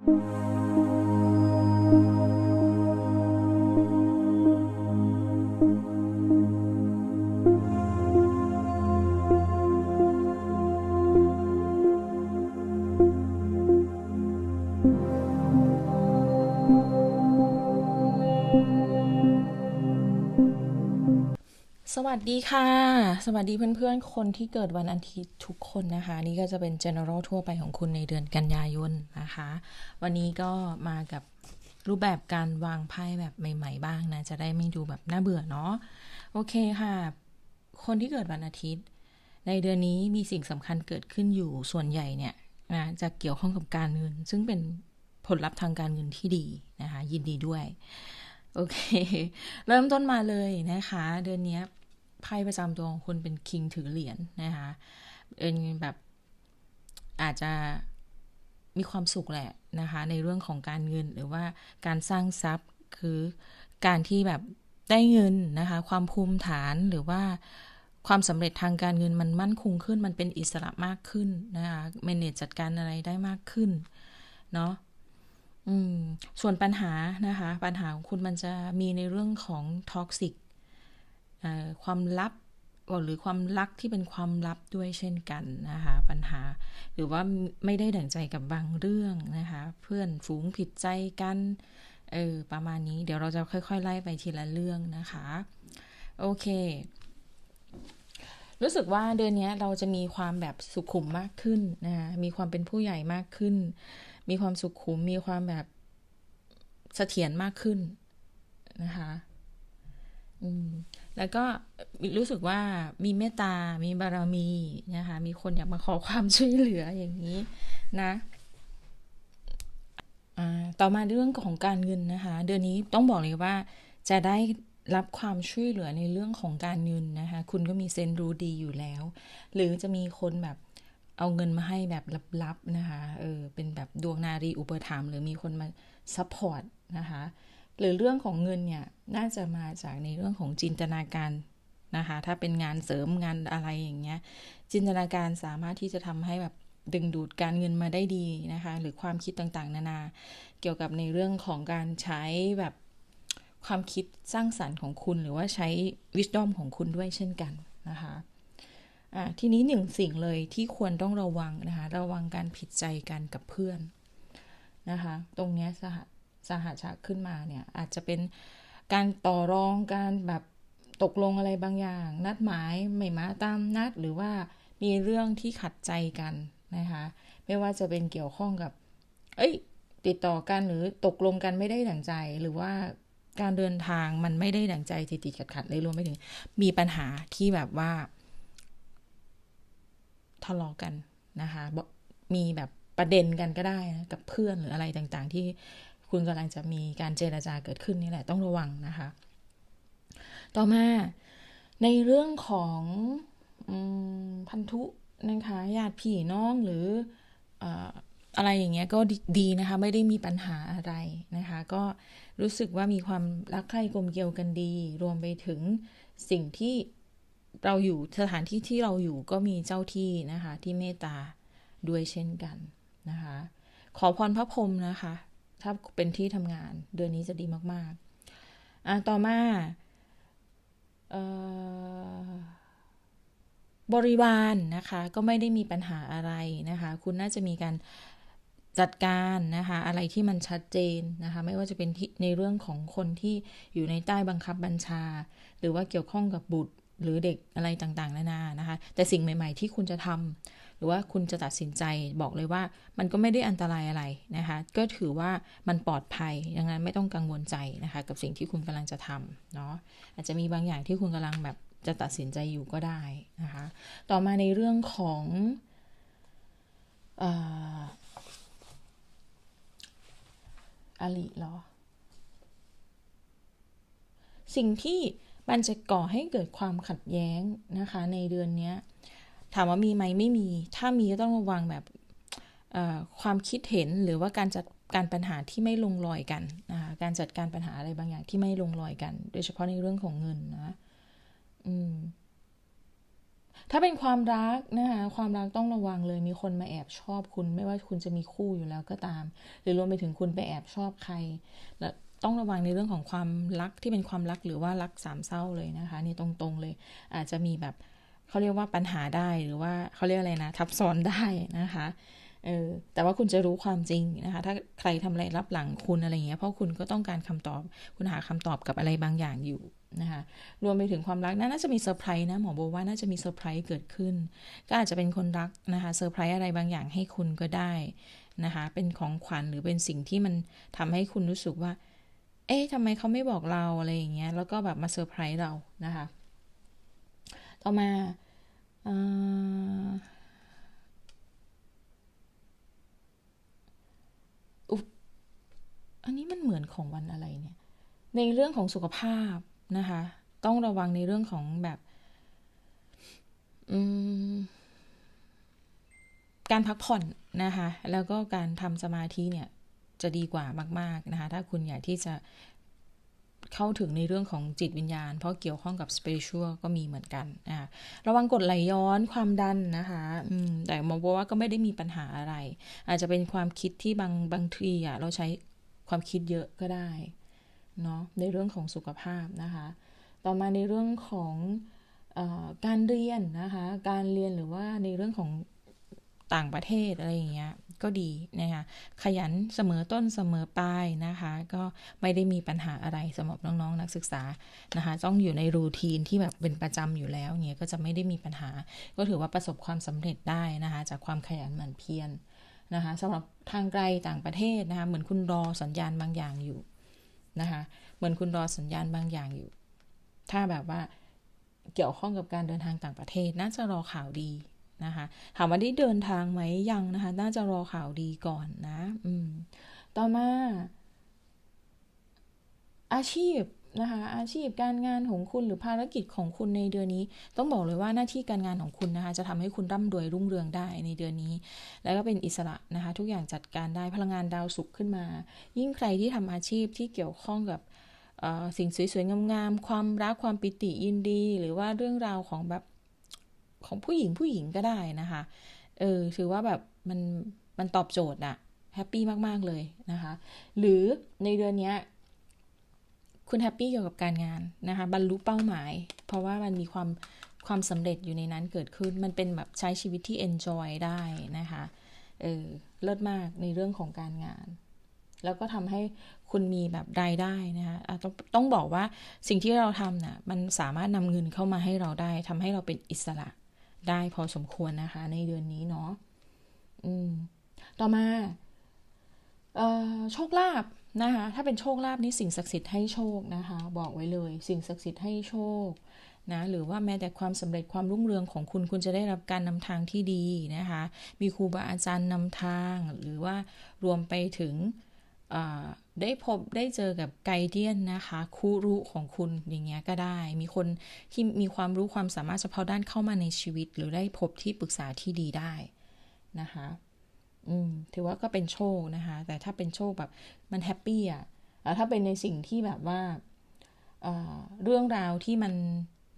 ส วัสดีค่ะ สวัสดีเพื่อนๆ คนที่เกิดวันอาทิตย์ทุกคนนะคะ นี่ก็จะเป็น general ทั่วไปของคุณในเดือนกันยายนนะคะ วันนี้ก็มากับรูปแบบการวางไพ่แบบใหม่ ๆ บ้างนะ จะได้ไม่ดูแบบน่าเบื่อเนาะ โอเคค่ะ คนที่เกิดวันอาทิตย์ ในเดือนนี้มีสิ่งสำคัญเกิดขึ้นอยู่ส่วนใหญ่เนี่ยนะจะเกี่ยวข้องกับการเงิน ซึ่งเป็นผลลัพธ์ทางการเงินที่ดีนะคะ ยินดีด้วยโอเค เริ่มต้นมาเลยนะคะ เดือนนี้ ไพ่ประจำตัวของคุณเป็นคิงถือเหรียญนนะคะเป็นแบบอาจจะมีความสุขแหละนะคะในเรื่องของการเงินหรือว่าการสร้างทรัพย์คือการที่แบบได้เงินนะคะความภูมิฐานหรือว่าความสำเร็จทางการเงินมันมั่นคงขึ้น มันเป็นอิสระมากขึ้นนะคะเมเนจจัดการอะไรได้มากขึ้นเนาะส่วนปัญหานะคะ ปัญหาของคุณมันจะมีในเรื่องของท็อกซิก ความลับหรือความรักที่เป็นความลับด้วยเช่นกันนะคะปัญหา หรือว่าไม่ได้ดั่งใจกับบางเรื่องนะคะเพื่อนฝูงผิดใจกันเออประมาณนี้เดี๋ยวเราจะค่อยๆ ไล่ไปทีละเรื่องนะคะ โอเค รู้สึกว่าเดือนนี้เราจะมีความแบบสุขุมมากขึ้นนะคะมีความเป็นผู้ใหญ่มากขึ้น มีความสุขุมมีความแบบเสถียรมากขึ้นนะคะ แล้วก็รู้สึกว่ามีเมตตา มีบารมีนะคะ มีคนอยากมาขอความช่วยเหลืออย่างนี้นะต่อมาเรื่องของการเงินนะคะ เดือนนี้ต้องบอกเลยว่าจะได้รับความช่วยเหลือในเรื่องของการเงินนะคะ คุณก็มีเซนรู้ดีอยู่แล้ว หรือจะมีคนแบบเอาเงินมาให้แบบลับๆนะคะ เออ เป็นแบบดวงนารีอุปถัมภ์หรือมีคนมาซัพพอร์ตนะคะ หรือเรื่องของเงินเนี่ยน่าจะมาจากในเรื่องของจินตนาการนะคะ ถ้าเป็นงานเสริมงานอะไรอย่างเงี้ย จินตนาการสามารถที่จะทำให้แบบดึงดูดการเงินมาได้ดีนะคะ หรือความคิดต่างๆ นานา เกี่ยวกับในเรื่องของการใช้แบบความคิดสร้างสารรค์ของคุณ หรือว่าใช้วิสตอมของคุณด้วยเช่นกันนะคะะทีนี้หนึ่งสิ่งเลยที่ควรต้องระวังนะคะ ระวังการผิดใจกันกับเพื่อนนะคะ ตรงนี้สห สหชาขึ้นมาเนี่ยอาจจะเป็นการต่อรองการแบบตกลงอะไรบางอย่าง นัดหมายไม่มาตามนัดหรือว่ามีเรื่องที่ขัดใจกันนะคะไม่ว่าจะเป็นเกี่ยวข้องกับ เอ้ย ติดต่อกันหรือตกลงกันไม่ได้ดั่งใจ หรือว่าการเดินทางมันไม่ได้ดั่งใจติดติดขัดขัดเลยรวมไปถึง มีปัญหาที่แบบว่าทะเลาะกันนะคะมีแบบประเด็นกันก็ได้นะกับเพื่อนหรืออะไรต่างๆ ที่ คุณกำลังจะมีการเจราจาเกิดขึ้นนี่แหละต้องระวังนะคะ ต่อมาในเรื่องของพันธุนะคะญาติพี่น้องหรืออะไรอย่างเงี้ยก็ดีนะคะ ไม่ได้มีปัญหาอะไรนะคะ ก็รู้สึกว่ามีความรักใคร่กลมเกลียวกันดี รวมไปถึงสิ่งที่เราอยู่สถานที่ที่เราอยู่ก็มีเจ้าที่นะคะ ที่เมตตาด้วยเช่นกันนะคะ ขอพรพระพรหมนะคะ ถ้าเป็นที่ทำงานเดือนนี้จะดีมากๆอะต่อมาบริวารนนะคะก็ไม่ได้มีปัญหาอะไรนะคะ คุณน่าจะมีการจัดการนะคะ อะไรที่มันชัดเจนนะคะ ไม่ว่าจะเป็นในเรื่องของคนที่อยู่ในใต้บังคับบัญชา หรือว่าเกี่ยวข้องกับบุตรหรือเด็กอะไรต่างๆนานานะคะ แต่สิ่งใหม่ ๆ ที่คุณจะทำ หรือว่าคุณจะตัดสินใจบอกเลยว่ามันก็ไม่ได้อันตรายอะไรนะคะ ก็ถือว่ามันปลอดภัยดังนั้นไม่ต้องกังวลใจนะคะ กับสิ่งที่คุณกำลังจะทำเนาะอาจจะมีบางอย่างที่คุณกำลังแบบจะตัดสินใจอยู่ก็ได้นะคะ ต่อมาในเรื่องของอาลีเหรอ สิ่งที่มันจะก่อให้เกิดความขัดแย้งนะคะ ในเดือนนี้ ถามว่ามีไหมไม่มี ถ้ามีก็ต้องระวังแบบความคิดเห็นหรือว่าการจัดการปัญหาที่ไม่ลงรอยกันนะคะการจัดการปัญหาอะไรบางอย่างที่ไม่ลงรอยกัน โดยเฉพาะในเรื่องของเงินนะอืมถ้าเป็นความรักนะคะความรักต้องระวังเลยมีคนมาแอบชอบคุณ ไม่ว่าคุณจะมีคู่อยู่แล้วก็ตาม หรือรวมไปถึงคุณไปแอบชอบใคร และต้องระวังในเรื่องของความรักที่เป็นความรักหรือว่ารักสามเศร้าเลยนะคะนี่ตรงๆเลย อาจจะมีแบบ เขาเรียกว่าปัญหาได้หรือว่าเขาเรียกอะไรนะทับซ้อนได้นะคะเออแต่ว่าคุณจะรู้ความจริงนะคะ ถ้าใครทำอะไรรับหลังคุณอะไรเงี้ย เพราะคุณก็ต้องการคำตอบ คุณหาคำตอบกับอะไรบางอย่างอยู่นะคะ รวมไปถึงความรักน่าจะมีเซอร์ไพรส์นะหมอโบว่าน่าจะมีเซอร์ไพรส์เกิดขึ้น ก็อาจจะเป็นคนรักนะคะเซอร์ไพรส์อะไรบางอย่างให้คุณก็ได้นะคะ เป็นของขวัญหรือเป็นสิ่งที่มันทำให้คุณรู้สึกว่า เอ๊ะทำไมเขาไม่บอกเราอะไรอย่างเงี้ย แล้วก็แบบมาเซอร์ไพรส์เรานะคะ ต่อมาอันนี้มันเหมือนของวันอะไรเนี่ย ในเรื่องของสุขภาพนะคะ ต้องระวังในเรื่องของแบบการพักผ่อนนะคะ แล้วก็การทำสมาธิเนี่ยจะดีกว่ามาก ๆ นะคะ ถ้าคุณอยากที่จะ เข้าถึงในเรื่องของจิตวิญญาณ เพราะเกี่ยวข้องกับสเปเชียลก็มีเหมือนกันนะคะระวังกดไหลย้อนความดันนะคะอืมแต่มองว่าก็ไม่ได้มีปัญหาอะไร อาจจะเป็นความคิดที่บางบางทีอะเราใช้ความคิดเยอะก็ได้เนาะในเรื่องของสุขภาพนะคะ ต่อมาในเรื่องของอการเรียนนะคะ การเรียนหรือว่าในเรื่องของต่างประเทศอะไรอย่างเงี้ย ก็ดีนะคะขยันเสมอต้นเสมอปลายนะคะ ก็ไม่ได้มีปัญหาอะไรสำหรับน้องๆ นักศึกษานะคะต้องอยู่ในรูทีนที่แบบเป็นประจำอยู่แล้วเงี้ยก็จะไม่ได้มีปัญหา ก็ถือว่าประสบความสำเร็จได้นะคะจากความขยันหมั่นเพียรนะคะสำหรับทางไกลต่างประเทศนะคะเหมือนคุณรอสัญญาณบางอย่างอยู่นะคะเหมือนคุณรอสัญญาณบางอย่างอยู่ ถ้าแบบว่าเกี่ยวข้องกับการเดินทางต่างประเทศน่าจะรอข่าวดี นะคะถามว่าได้เดินทางไหมยังนะคะ น่าจะรอข่าวดีก่อนนะ อืม ต่อมา อาชีพนะคะ อาชีพการงานของคุณหรือภารกิจของคุณในเดือนนี้ ต้องบอกเลยว่าหน้าที่การงานของคุณนะคะ จะทำให้คุณร่ำรวยรุ่งเรืองได้ในเดือนนี้ แล้วก็เป็นอิสระนะคะ ทุกอย่างจัดการได้พลังงานดาวสุขขึ้นมา ยิ่งใครที่ทำอาชีพที่เกี่ยวข้องกับสิ่งสวยๆงามๆความรักความปิติยินดี หรือว่าเรื่องราวของแบบ ของผู้หญิงผู้หญิงก็ได้นะคะ เออถือว่าแบบมันมันตอบโจทย์อะแฮปปี้มาก ๆ เลยนะคะ หรือในเดือนนี้คุณแฮปปี้เกี่ยวกับการงานนะคะ บรรลุเป้าหมาย เพราะว่ามันมีความความสำเร็จอยู่ในนั้นเกิดขึ้น มันเป็นแบบใช้ชีวิตที่ enjoy ได้นะคะ เออเลิศมากในเรื่องของการงาน แล้วก็ทำให้คุณมีแบบรายได้นะคะต้องต้องบอกว่าสิ่งที่เราทำนะ่ะมันสามารถนำเงินเข้ามาให้เราได้ทำให้เราเป็นอิสระ ได้พอสมควรนะคะ ในเดือนนี้เนาะอืม ต่อมา เอ่อโชคลาภนะคะ ถ้าเป็นโชคลาภนี้สิ่งศักดิ์สิทธิ์ให้โชคนะคะ บอกไว้เลย สิ่งศักดิ์สิทธิ์ให้โชคนะหรือว่าแม้แต่ความสำเร็จความรุ่งเรืองของคุณคุณจะได้รับการนำทางที่ดีนะคะ มีครูบาอาจารย์นำทาง หรือว่ารวมไปถึง ได้พบได้เจอกับไกเดียนนะคะคู่รู้ของคุณอย่างเงี้ยก็ได้ มีคนที่มีความรู้ความสามารถเฉพาะด้านเข้ามาในชีวิต หรือได้พบที่ปรึกษาที่ดีได้นะคะอืมถือว่าก็เป็นโชคนะคะ แต่ถ้าเป็นโชคแบบมันแฮปปี้อะแล้วถ้าเป็นในสิ่งที่แบบว่าเเรื่องราวที่มัน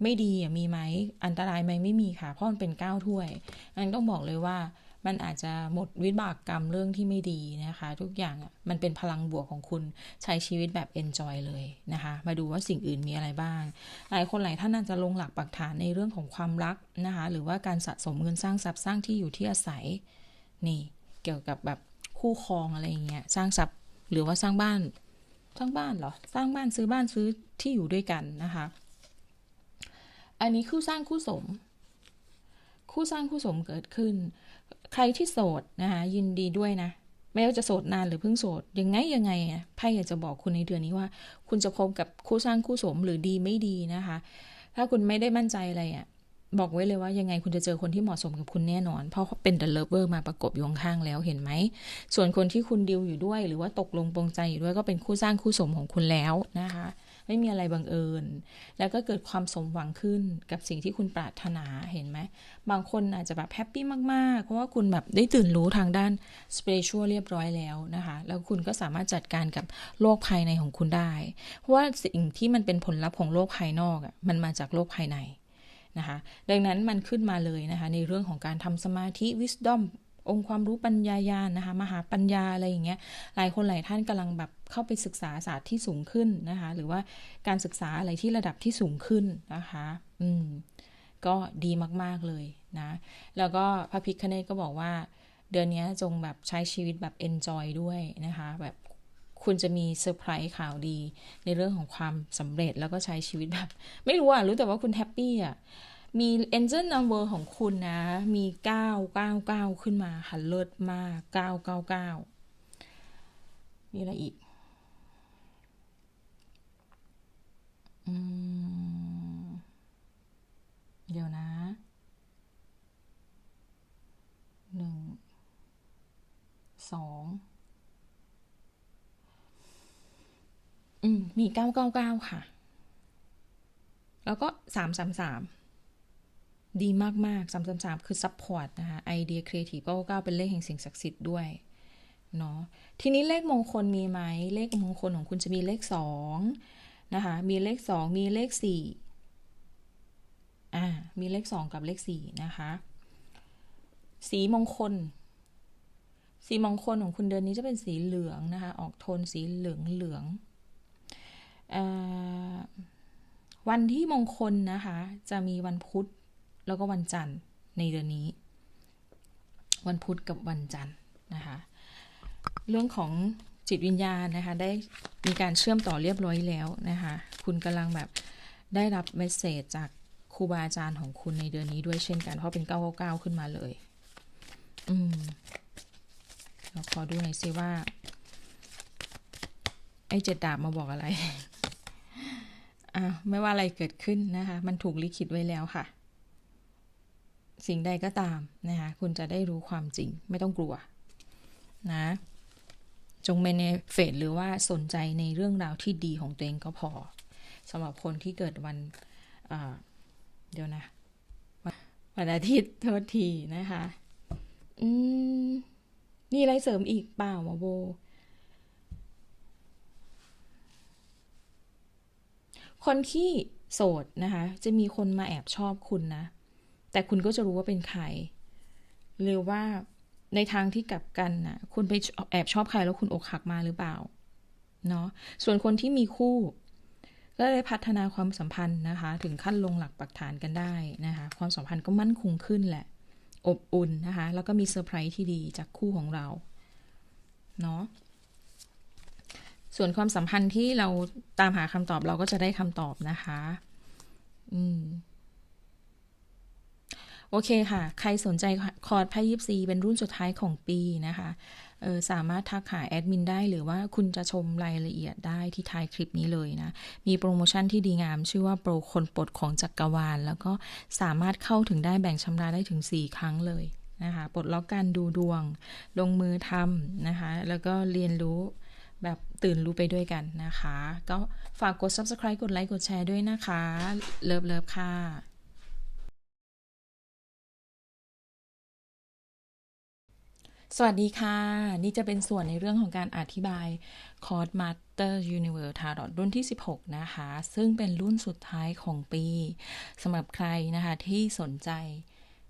ไม่ดีอะมีไหมอันตรายไหมไม่มีค่ะ เพราะมันเป็นก้าวถ้วยอันต้องบอกเลยว่า มันอาจจะหมดวิบากกรรมเรื่องที่ไม่ดีนะคะ ทุกอย่างมันเป็นพลังบวกของคุณใช้ชีวิตแบบเอนจอยเลยนะคะ มาดูว่าสิ่งอื่นมีอะไรบ้าง หลายคนหลายท่านอาจจะลงหลักปักฐานในเรื่องของความรักนะคะ หรือว่าการสะสมเงินสร้างทรัพย์สร้างที่อยู่ที่อาศัยนี่เกี่ยวกับแบบคู่ครองอะไรอย่างเงี้ยสร้างทรัพย์หรือว่าสร้างบ้านสร้างบ้านเหรอสร้างบ้านซื้อบ้านซื้อที่อยู่ด้วยกันนะคะ อันนี้คู่สร้างคู่สม คู่สร้างคู่สมเกิดขึ้น ใครที่โสดนะคะยินดีด้วยนะ ไม่ว่าจะโสดนานหรือเพิ่งโสด ยังไงยังไงอะไพ่อยากจะบอกคุณในเดือนนี้ว่า คุณจะพบกับคู่สร้างคู่สมหรือดีไม่ดีนะคะ ถ้าคุณไม่ได้มั่นใจอะไรอะบอกไว้เลยว่ายังไงคุณจะเจอคนที่เหมาะสมกับคุณแน่นอน เพราะเป็น The Lover มาประกบอยู่ข้างแล้วเห็นไหม ส่วนคนที่คุณดิวอยู่ด้วย หรือว่าตกลงปรงใจอยู่ด้วยก็เป็นคู่สร้างคู่สมของคุณแล้วนะคะ ไม่มีอะไรบังเอิญ แล้วก็เกิดความสมหวังขึ้นกับสิ่งที่คุณปรารถนาเห็นไหม บางคนอาจจะแบบแฮปปี้มาก ๆ เพราะว่าคุณแบบได้ตื่นรู้ทางด้านสเปรชัวเรียบร้อยแล้วนะคะ แล้วคุณก็สามารถจัดการกับโลกภายในของคุณได้ เพราะว่าสิ่งที่มันเป็นผลลัพธ์ของโลกภายนอกอะมันมาจากโลกภายในนะคะดังนั้นมันขึ้นมาเลยนะคะในเรื่องของการทำสมาธิ wisdom องค์ความรู้ปัญญายาณนะคะ มหาปัญญาอะไรอย่างเงี้ย หลายคนหลายท่านกำลังแบบเข้าไปศึกษาศาสตร์ที่สูงขึ้นนะคะ หรือว่าการศึกษาอะไรที่ระดับที่สูงขึ้นนะคะ อืม ก็ดีมาก ๆ เลยนะ แล้วก็พระพิคเนตก็บอกว่า เดือนนี้จงแบบใช้ชีวิตแบบ enjoy ด้วยนะคะ แบบคุณจะมีเซอร์ไพรส์ข่าวดี ในเรื่องของความสำเร็จแล้วก็ใช้ชีวิตแบบ ไม่รู้อะรู้แต่ว่าคุณแฮปปี้อะ มี angel number ของคุณนะ มี 999 ขึ้นมาค่ะเลิศมาก 999 มีอะไรอีกอเดี๋ยวนะหนึ่งสองอืม มีเก้าเก้าเก้าค่ะ แล้วก็สามสามสาม ดีมากๆสามสามสามคือซัพพอร์ตนะคะไอเดียครีเอทีฟเก้าเก้าเป็นเลขแห่งสิ่งศักดิ์สิทธิ์ด้วยเนาะทีนี้เลขมงคลมีไหม เลขมงคลของคุณจะมีเลขสองนะคะมีเลขสองมีเลขสี่อ่ามีเลขสองกับเลขสี่นะคะสีมงคล สีมงคลของคุณเดือนนี้จะเป็นสีเหลืองนะคะ ออกโทนสีเหลืองเหลืองวันที่มงคลนะคะ จะมีวันพุธ แล้วก็วันจันทร์ในเดือนนี้ วันพุธกับวันจันทร์นะคะ เรื่องของจิตวิญญาณนะคะ ได้มีการเชื่อมต่อเรียบร้อยแล้วนะคะ คุณกำลังแบบได้รับเมสเซจจากครูบาอาจารย์ของคุณในเดือนนี้ด้วยเช่นกัน เพราะเป็น999ขึ้นมาเลย อืมเราขอดูหน่อยซิว่า ไอ้เจ็ดดาบมาบอกอะไรอะไม่ว่าอะไรเกิดขึ้นนะคะ มันถูกลิขิตไว้แล้วค่ะ สิ่งใดก็ตามนะคะคุณจะได้รู้ความจริงไม่ต้องกลัวนะจงเมนเฟตหรือว่าสนใจในเรื่องราวที่ดีของตัวเองก็พอสำหรับคนที่เกิดวันเดี๋ยวนะวันอาทิตย์โทษทีนะคะอืมมีอะไรเสริมอีกเปล่ามาโบ คนที่โสดนะคะ จะมีคนมาแอบชอบคุณนะ แต่คุณก็จะรู้ว่าเป็นใครหรือว่าในทางที่กลับกันนะคุณไปแอบชอบใครแล้วคุณอกหักมาหรือเปล่าเนาะส่วนคนที่มีคู่ ก็ได้พัฒนาความสัมพันธ์นะคะ ถึงขั้นลงหลักปักฐานกันได้นะคะ ความสัมพันธ์ก็มั่นคงขึ้นแหละ อบอุ่นนะคะ แล้วก็มีเซอร์ไพรส์ที่ดีจากคู่ของเราเนาะส่วนความสัมพันธ์ที่เราตามหาคำตอบเราก็จะได้คำตอบนะคะ อืม โอเคค่ะ ใครสนใจคอร์ดไพ่ยิปซีเป็นรุ่นสุดท้ายของปีนะคะเออสามารถทักหาแอดมินได้หรือว่าคุณจะชมรายละเอียดได้ที่ท้ายคลิปนี้เลยนะ มีโปรโมชั่นที่ดีงาม ชื่อว่าโปรคนปลดของจักรวาล แล้วก็สามารถเข้าถึงได้แบ่งชำระได้ถึง 4 ครั้งเลยนะคะปลดล็อกการดูดวง ลงมือทำนะคะ แล้วก็เรียนรู้แบบตื่นรู้ไปด้วยกันนะคะ ก็ฝากกด subscribe กดไลค์กดแชร์ด้วยนะคะ เลิฟเลิฟค่ะ สวัสดีค่ะ นี่จะเป็นส่วนในเรื่องของการอธิบายคอร์ส Master Universe Tarot รุ่นที่ 16 นะคะ ซึ่งเป็นรุ่นสุดท้ายของปีสำหรับใครนะคะที่สนใจ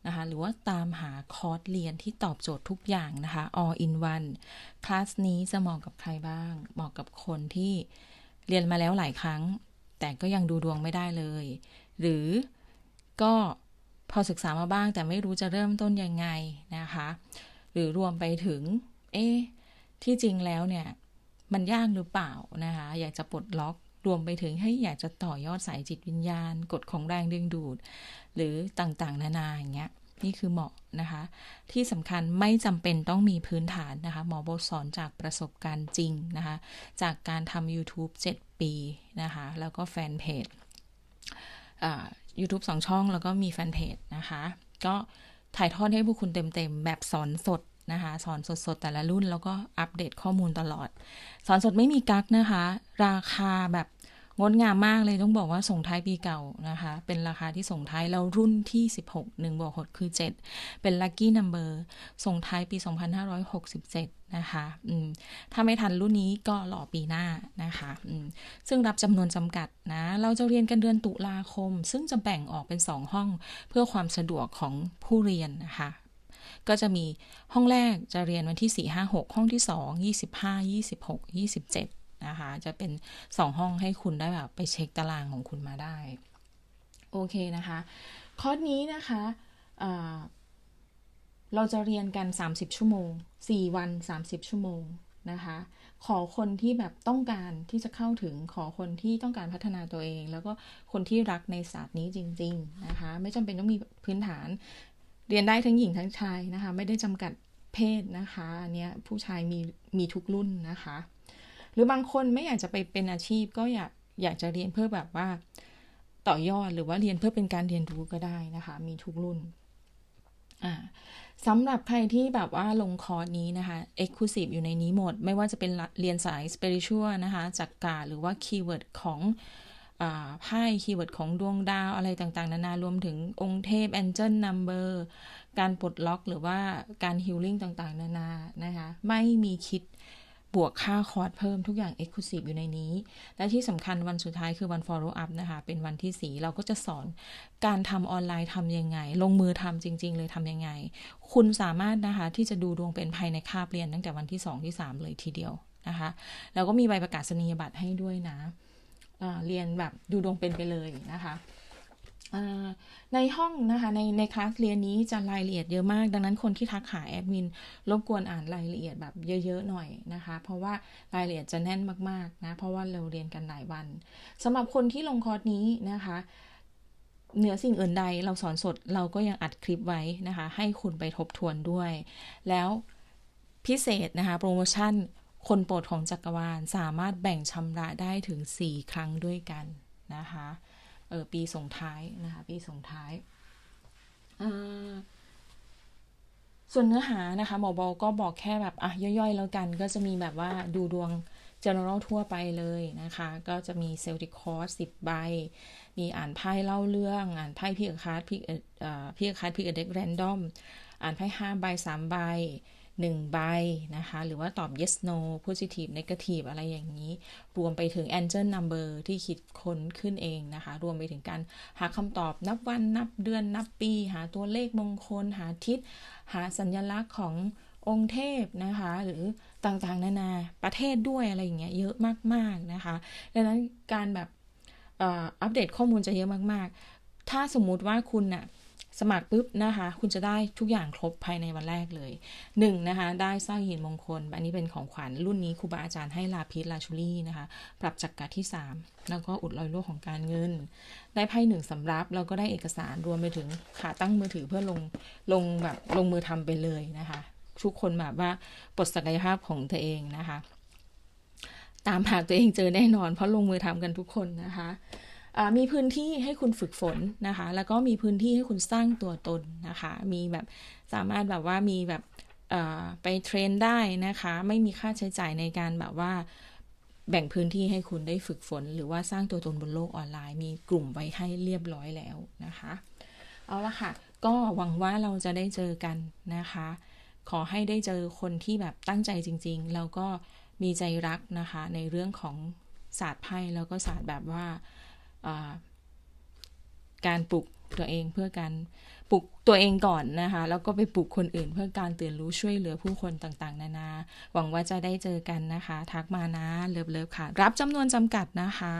นะคะ หรือว่าตามหาคอร์สเรียนที่ตอบโจทย์ทุกอย่างนะคะ all in one คลาสนี้จะเหมาะกับใครบ้าง เหมาะกับคนที่เรียนมาแล้วหลายครั้ง แต่ก็ยังดูดวงไม่ได้เลย หรือก็พอศึกษามาบ้างแต่ไม่รู้จะเริ่มต้นยังไงนะคะ หรือรวมไปถึง เอ๊ที่จริงแล้วเนี่ย มันยากหรือเปล่านะคะ อยากจะปลดล็อกรวมไปถึงให้อยากจะต่อยอดสายจิตวิญญาณ กฎของแรงดึงดูด หรือต่างๆ นานาอย่างเงี้ยนี่คือเหมาะนะคะ ที่สำคัญไม่จำเป็นต้องมีพื้นฐานนะคะ หมอโบสอนจากประสบการณ์จริงนะคะ จากการทำ YouTube 7 ปีนะคะ แล้วก็แฟนเพจยูทูบสองช่องแล้วก็มีแฟนเพจนะคะ ก็ ถ่ายทอดให้พวกคุณเต็มๆแบบสอนสดนะคะ สอนสดๆ แต่ละรุ่นแล้วก็อัปเดตข้อมูลตลอด สอนสดไม่มีกักนะคะ ราคาแบบ งดงามมากเลยต้องบอกว่าส่งท้ายปีเก่านะคะ เป็นราคาที่ส่งท้ายแล้วรุ่นที่ 16 1บวก6คือ 7 เป็น lucky number ส่งท้ายปี 2567 นะคะอืมถ้าไม่ทันรุ่นนี้ก็รอปีหน้านะคะอืมซึ่งรับจำนวนจำกัดนะ เราจะเรียนกันเดือนตุลาคม ซึ่งจะแบ่งออกเป็น 2 ห้องเพื่อความสะดวกของผู้เรียนนะคะก็จะมีห้องแรกจะเรียนวันที่ 4 5 6 ห้องที่ 2 25 26 27 นะคะ จะเป็น 2 ห้องให้คุณได้แบบไปเช็คตารางของคุณมาได้ โอเคนะคะ คอร์สนี้นะคะเราจะเรียนกัน 30 ชั่วโมง 4 วัน 30 ชั่วโมงนะคะ ขอคนที่แบบต้องการที่จะเข้าถึง ขอคนที่ต้องการพัฒนาตัวเอง แล้วก็คนที่รักในศาสตร์นี้จริง ๆ นะคะ ไม่จำเป็นต้องมีพื้นฐาน เรียนได้ทั้งหญิงทั้งชายนะคะ ไม่ได้จำกัดเพศนะคะ อันเนี้ยผู้ชายมีมีทุกรุ่นนะคะ หรือบางคนไม่อยากจะไปเป็นอาชีพก็อยากอยากจะเรียนเพื่อแบบว่า ต่อยอดหรือว่าเรียนเพื่อเป็นการเรียนรู้ก็ได้นะคะ มีทุกรุ่นอ่าสำหรับใครที่แบบว่าลงคอร์สนี้นะคะ Exclusive อยู่ในนี้หมด ไม่ว่าจะเป็นเรียนสาย Spiritual นะคะจักกาหรือว่าคีย์เวิร์ดของไพ่คีย์เวิร์ดของดวงดาวอะไรต่างๆ นานารวมถึงองค์เทพแองเจิลนัมเบอร์การปลดล็อกหรือว่าการฮิลลิ่งต่างๆ นานานะคะ ไม่มีคิด บวกค่าคอร์สเพิ่มทุกอย่าง Exclusive อยู่ในนี้ และที่สำคัญวันสุดท้ายคือวัน Follow up นะคะ เป็นวันที่ 4 เราก็จะสอนการทำออนไลน์ทำยังไง ลงมือทำจริง ๆ เลยทำยังไง คุณสามารถนะคะ ที่จะดูดวงเป็นภายในคาบเรียนตั้งแต่วันที่ 2 ที่ 3 เลยทีเดียวนะคะแล้วก็มีใบประกาศนียบัตรให้ด้วยนะเรียนแบบดูดวงเป็นไปเลยนะคะ ในห้องนะคะในในคลาสเรียนนี้จะรายละเอียดเยอะมาก ดังนั้นคนที่ทักหาแอดมินรบกวนอ่านรายละเอียดแบบเยอะๆหน่อยนะคะ เพราะว่ารายละเอียดจะแน่นมากๆนะเพราะว่าเราเรียนกันหลายวันสำหรับคนที่ลงคอร์สนี้นะคะเหนือสิ่งอื่นใดเราสอนสดเราก็ยังอัดคลิปไว้นะคะ ให้คุณไปทบทวนด้วย แล้วพิเศษนะคะ โปรโมชั่นคนโปรดของจักรวาลสามารถแบ่งชำระได้ถึง 4 ครั้งด้วยกันนะคะ ออปีส่งท้ายนะคะปีส่งท้าย ส่วนเนื้อหานะคะหมอบอกก็บอกแค่แบบอะย่อยๆ แล้วกัน ก็จะมีแบบว่าดูดวง general ทั่วไปเลยนะคะ ก็จะมีเซลติคอร์สสิบใบ มีอ่านไพ่เล่าเรื่อง อ่านไพ่พิกคาร์ดพิกเอ่อพิกคาร์ดพิกเด็กแรนดอม อ่านไพ่ห้าใบสามใบ 1 ใบนะคะ หรือว่าตอบ yes no positive negative อะไรอย่างนี้ รวมไปถึง angel number ที่คิดค้นขึ้นเองนะคะ รวมไปถึงการหาคำตอบนับวันนับเดือนนับปี หาตัวเลขมงคล หาทิศ หาสัญลักษณ์ขององค์เทพนะคะ หรือต่างๆ นานาประเทศด้วยอะไรอย่างเงี้ยเยอะมากๆนะคะ ดังนั้นการแบบอัปเดตข้อมูลจะเยอะมากๆ ถ้าสมมุติว่าคุณนะ่ะ สมัครปุ๊บนะคะ คุณจะได้ทุกอย่างครบภายในวันแรกเลย1นนะคะ ได้สร้อยหินมงคล อันนี้เป็นของขวัญรุ่นนี้ครูบาอาจารย์ให้ลาพิษลาชุลี่นะคะ ปรับจักรกะที่ 3 แล้วก็อุดรอยรั่วของการเงิน ได้ไพ่หนึ่งสำรับ แล้วก็ได้เอกสารรวมไปถึงขาตั้งมือถือเพื่อลงลงแบบลงมือทำไปเลยนะคะ ทุกคนแบบว่าปลดศักยภาพของตัวเองนะคะ ตามหาตัวเองเจอแน่นอน เพราะลงมือทำกันทุกคนนะคะ มีพื้นที่ให้คุณฝึกฝนนะคะ แล้วก็มีพื้นที่ให้คุณสร้างตัวตนนะคะ มีแบบสามารถแบบว่ามีแบบไปเทรนได้นะคะ ไม่มีค่าใช้จ่ายในการแบบว่าแบ่งพื้นที่ให้คุณได้ฝึกฝน หรือว่าสร้างตัวตนบนโลกออนไลน์ มีกลุ่มไว้ให้เรียบร้อยแล้วนะคะ เอาละค่ะ ก็หวังว่าเราจะได้เจอกันนะคะ ขอให้ได้เจอคนที่แบบตั้งใจจริง ๆ แล้วก็มีใจรักนะคะ ในเรื่องของศาสตร์ไพ่แล้วก็ศาสตร์แบบว่า การปลุกตัวเองเพื่อการปลุกตัวเองก่อนนะคะ แล้วก็ไปปลุกคนอื่น เพื่อการตื่นรู้ช่วยเหลือผู้คนต่างๆ นานา หวังว่าจะได้เจอกันนะคะ ทักมานะเลิฟๆค่ะ รับจำนวนจำกัดนะคะ